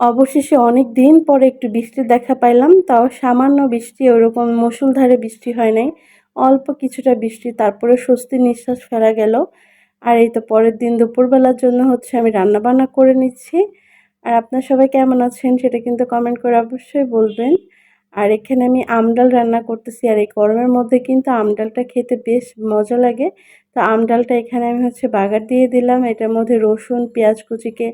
অবশেষে অনেক দিন পরে একটু বৃষ্টির দেখা পাইলাম, তাও সামান্য বৃষ্টি, ওরকম মুষলধারে বৃষ্টি হয় নাই। অল্প কিছুটা বৃষ্টি তারপরে স্বস্তির নিঃশ্বাস ফেলা গেল। আর এই তো পরের দিন দুপুরবেলার জন্য হচ্ছে আমি রান্নাবান্না করে নিচ্ছি। আর আপনার সবাই কেমন আছেন সেটা কিন্তু কমেন্ট করে অবশ্যই বলবেন। আর এখানে আমি আমডাল রান্না করতেছি, আর এই গরমের মধ্যে কিন্তু আমডালটা খেতে বেশ মজা লাগে। তো আমডালটা এখানে আমি হচ্ছে বাগার দিয়ে দিলাম। এটার মধ্যে রসুন, পেঁয়াজ কুচিকে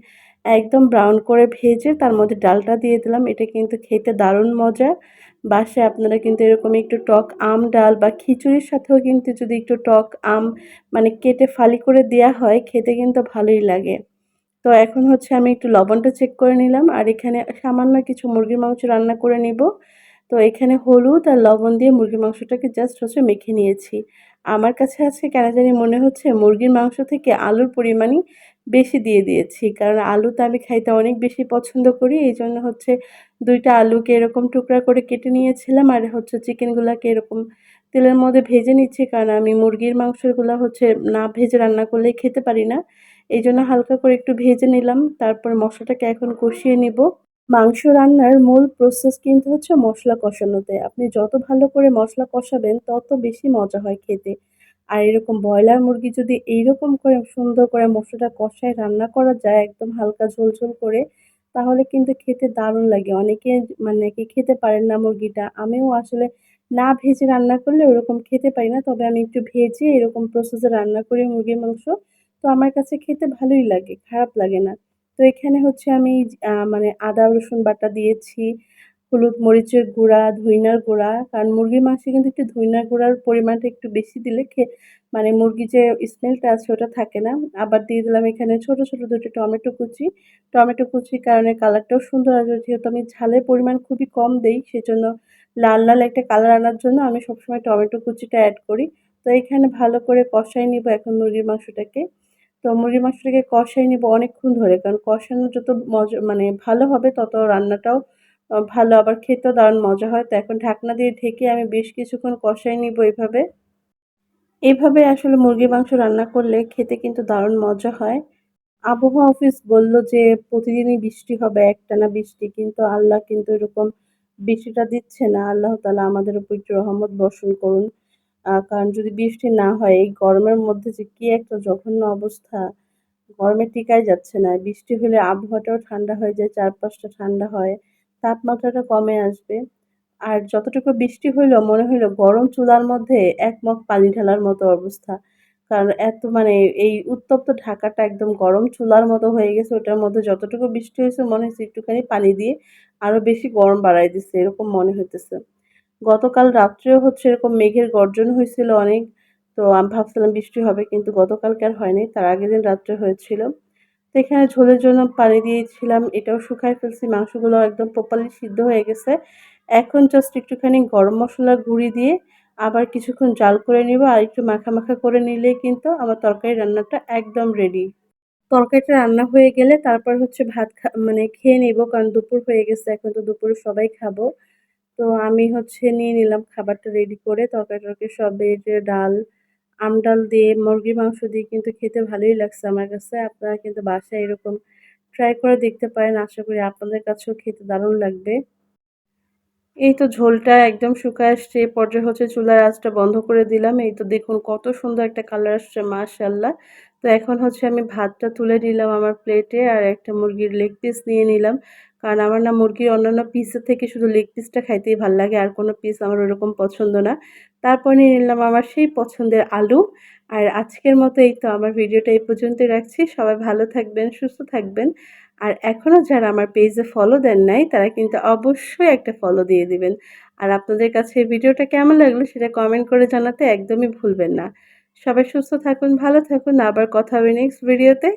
একদম ব্রাউন করে ভেজে তার মধ্যে ডালটা দিয়ে দিলাম। এটা কিন্তু খেতে দারুণ মজা। বাসে আপনারা কিন্তু এরকম একটু টক আম ডাল বা খিচুড়ির সাথেও কিন্তু যদি একটু টক আম মানে কেটে ফালি করে দেওয়া হয়, খেতে কিন্তু ভালোই লাগে। তো এখন হচ্ছে আমি একটু লবণটা চেক করে নিলাম আর এখানে সামান্য কিছু মুরগির মাংস রান্না করে নিব। তো এখানে হলুদ আর লবণ দিয়ে মুরগির মাংসটাকে জাস্ট হচ্ছে মেখে নিয়েছি। আমার কাছে আছে কেন জানি মনে হচ্ছে মুরগির মাংস থেকে আলুর পরিমাণই বেশি দিয়ে দিয়েছি। কারণ আলু তো আমি খাইতে অনেক বেশি পছন্দ করি। এই জন্য হচ্ছে দুইটা আলুকে এরকম টুকরা করে কেটে নিয়েছিলাম আর হচ্ছে চিকেনগুলোকে এরকম তেলের মধ্যে ভেজে নিচ্ছি। কারণ আমি মুরগির মাংসগুলো হচ্ছে না ভেজে রান্না করলে খেতে পারি না। এই জন্য হালকা করে একটু ভেজে নিলাম। তারপর মশলাটাকে এখন কষিয়ে নিব। মাংস রান্নার মূল প্রসেস কিন্তু হচ্ছে মশলা কষানোতে। আপনি যত ভালো করে মশলা কষাবেন, তত বেশি মজা হয় খেতে। আর এরকম ব্রয়লার মুরগি যদি এইরকম করে সুন্দর করে মশলাটা কষায় রান্না করা যায়, একদম হালকা ঝোল ঝোলঝোল করে, তাহলে কিন্তু খেতে দারুণ লাগে। অনেকে মানে কি খেতে পারেন না মুরগিটা। আমিও আসলে না ভেজে রান্না করলে ওরকম খেতে পারি না, তবে আমি একটু ভেজে এরকম প্রসেসে রান্না করি মুরগির মাংস। তো আমার কাছে খেতে ভালোই লাগে, খারাপ লাগে না। তো এখানে হচ্ছে আমি মানে আদা, রসুন বাটা দিয়েছি। হলুদ মরিচের গুঁড়া, ধইনার গুঁড়া, কারণ মুরগির মাংসে কিন্তু একটু ধইনার গুঁড়ার পরিমাণটা একটু বেশি দিলে মানে মুরগি যে স্মেলটা আছে ওটা থাকে না। আবার দিয়ে দিলাম এখানে ছোট ছোট দুটো টমেটো কুচি। টমেটো কুচির কারণে কালারটাও সুন্দর আসবে। যেহেতু আমি ঝালের পরিমাণ খুবই কম দেই, সেজন্য লাল লাল একটা কালার আনার জন্য আমি সবসময় টমেটো কুচিটা অ্যাড করি। তো এখানে ভালো করে কষাই নিব এখন মুরগির মাংসটাকে। তো মুরগির মাংসটাকে কষাই নিব অনেকক্ষণ ধরে, কারণ কষানো যত মজা মানে ভালো হবে তত রান্নাটাও ভালো, আবার খেতেও দারুণ মজা হয়। তো এখন ঢাকনা দিয়ে ঢেকে আমি বেশ কিছুক্ষণ কষাই নিব এইভাবে এভাবে আসলে মুরগির মাংস রান্না করলে খেতে কিন্তু দারুণ মজা হয়। আবহাওয়া অফিস বলল যে, প্রতিদিনই বৃষ্টি হবে, একটানা বৃষ্টি, কিন্তু আল্লাহ কিন্তু এরকম বৃষ্টিটা দিচ্ছে না। আল্লাহ তালা আমাদের উপর একটু রহমত বর্ষণ করুন। কারণ যদি বৃষ্টি না হয়, এই গরমের মধ্যে যে কী একটা জঘন্য অবস্থা, গরমে টিকাই যাচ্ছে না। বৃষ্টি হলে আবহাওয়াটাও ঠান্ডা হয়ে যায়, চারপাশটা ঠান্ডা হয়। তাপমাত্রাটা কমে আসবে। আর যতটুকু বৃষ্টি হইল, মনে হইল গরম চুলার মধ্যে এক পানি ঢালার মতো অবস্থা। কারণ এত মানে এই উত্তপ্ত ঢাকাটা একদম গরম চুলার মতো হয়ে গেছে, ওটার মধ্যে যতটুকু বৃষ্টি হয়েছে, মনে হচ্ছে একটুখানি পানি দিয়ে আরও বেশি গরম বাড়াই দিচ্ছে, এরকম মনে হইতেছে। গতকাল রাত্রেও হচ্ছে এরকম মেঘের গর্জন হয়েছিল অনেক, তো আমি ভাবছিলাম বৃষ্টি হবে, কিন্তু গতকালকে আর হয়নি, তার আগের দিন রাত্রে হয়েছিল। এখানে ঝোলের জন্য পানি দিয়েছিলাম, এটাও শুকায় ফেলছি, মাংসগুলো একদম প্রপারলি সিদ্ধ হয়ে গেছে। এখন জাস্ট একটুখানি গরম মশলা গুঁড়ি দিয়ে আবার কিছুক্ষণ জাল করে নিব আর একটু মাখা মাখা করে নিলে কিন্তু আমার তরকারি রান্নাটা একদম রেডি তরকারিটা রান্না হয়ে গেলে তারপর হচ্ছে ভাত মানে খেয়ে নিব, কারণ দুপুর হয়ে গেছে, এখন তো দুপুরে সবাই খাব। তো আমি হচ্ছে নিয়ে নিলাম খাবারটা রেডি করে তরকারি টরকারি সব ডাল আমডাল দিয়ে, মুরগির মাংস দিয়ে কিন্তু খেতে ভালোই লাগছে আমার কাছে। আপনারা কিন্তু বাসায় এরকম ট্রাই করে দেখতে পারেন। আশা করি আপনাদের কাছেও খেতে দারুণ লাগবে। এই তো ঝোলটা একদম শুকায় আসছে। এই পর্যায়ে হচ্ছে চুলার আঁচটা বন্ধ করে দিলাম। এই তো দেখুন কত সুন্দর একটা কালার আসছে মাশাল্লাহ তো এখন হচ্ছে আমি ভাতটা তুলে নিলাম আমার প্লেটে আর একটা মুরগির লেগ পিস নিয়ে নিলাম। কারণ আমার না মুরগির অন্যান্য পিসের থেকে শুধু লেগ পিসটা খাইতেই ভালো লাগে, আর কোনো পিস আমার ওরকম পছন্দ না। তারপর নিলাম আমার সেই পছন্দের আলু। আর আজকের মতো এই তো আমার ভিডিওটা এই পর্যন্তই রাখছি। সবাই ভালো থাকবেন, সুস্থ থাকবেন। আর এখনও যারা আমার পেজে ফলো দেন নাই, তারা কিন্তু অবশ্যই একটা ফলো দিয়ে দিবেন। আর আপনাদের কাছে এই ভিডিওটা কেমন লাগল সেটা কমেন্ট করে জানাতে একদমই ভুলবেন না। সবাই সুস্থ থাকুন, ভালো থাকুন। আবার কথা হবে নেক্সট ভিডিওতে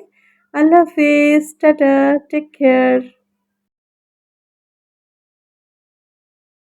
আল্লাহ হাফিজ, টাটা টেক কেয়ার